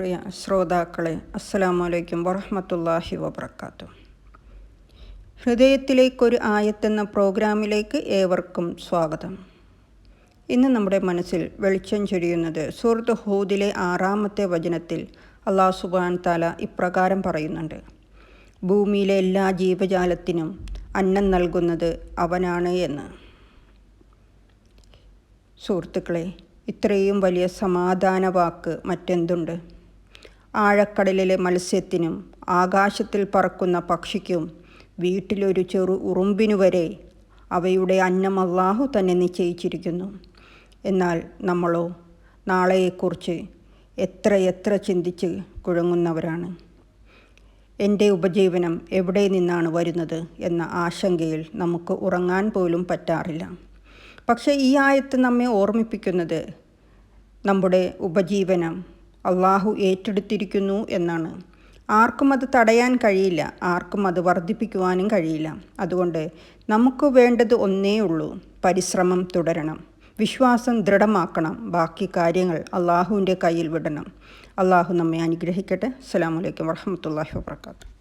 പ്രിയ ശ്രോതാക്കളെ അസ്സലാമലൈക്കും വറഹമത്തല്ലാഹി വബർക്കാത്തു ഹൃദയത്തിലേക്കൊരു ആയത്തെന്ന പ്രോഗ്രാമിലേക്ക് ഏവർക്കും സ്വാഗതം. ഇന്ന് നമ്മുടെ മനസ്സിൽ വെളിച്ചം ചൊരിയുന്നത് സൂറത്ത് ഹൂദിലെ ആറാമത്തെ വചനത്തിൽ അള്ളാഹു സുബാൻ താല ഇപ്രകാരം പറയുന്നുണ്ട്. ഭൂമിയിലെ എല്ലാ ജീവജാലത്തിനും അന്നം നൽകുന്നത് അവനാണ് എന്ന്. സുഹൃത്തുക്കളെ ഇത്രയും വലിയ സമാധാന വാക്ക് മറ്റെന്തുണ്ട്? ആഴക്കടലിലെ മത്സ്യത്തിനും ആകാശത്തിൽ പറക്കുന്ന പക്ഷിക്കും വീട്ടിലൊരു ചെറു ഉറുമ്പിനു വരെ അവയുടെ അന്നം അള്ളാഹു തന്നെ നിശ്ചയിച്ചിരിക്കുന്നു. എന്നാൽ നമ്മളോ നാളെയെക്കുറിച്ച് എത്രയെത്ര എത്ര ചിന്തിച്ച് കുഴങ്ങുന്നവരാണ്? എന്റെ ഉപജീവനം എവിടെ നിന്നാണ് വരുന്നത് എന്ന ആശങ്കയിൽ നമുക്ക് ഉറങ്ങാൻ പോലും പറ്റാറില്ല. പക്ഷേ ഈ ആയത്ത് നമ്മെ ഓർമ്മിപ്പിക്കുന്നത് നമ്മുടെ ഉപജീവനം അള്ളാഹു ഏറ്റെടുത്തിരിക്കുന്നു എന്നാണ്. ആർക്കും അത് തടയാൻ കഴിയില്ല. ആർക്കും അത് വർദ്ധിപ്പിക്കുവാനും കഴിയില്ല. അതുകൊണ്ട് നമുക്ക് വേണ്ടത് ഒന്നേ ഉള്ളൂ. പരിശ്രമം തുടരണം. വിശ്വാസം ദൃഢമാക്കണം. ബാക്കി കാര്യങ്ങൾ അള്ളാഹുവിന്റെ കയ്യിൽ വിടണം. അള്ളാഹു നമ്മെ അനുഗ്രഹിക്കട്ടെ. അസ്സാം വലൈക്കും വർഹമത്തല്ലാഹി വാത്തു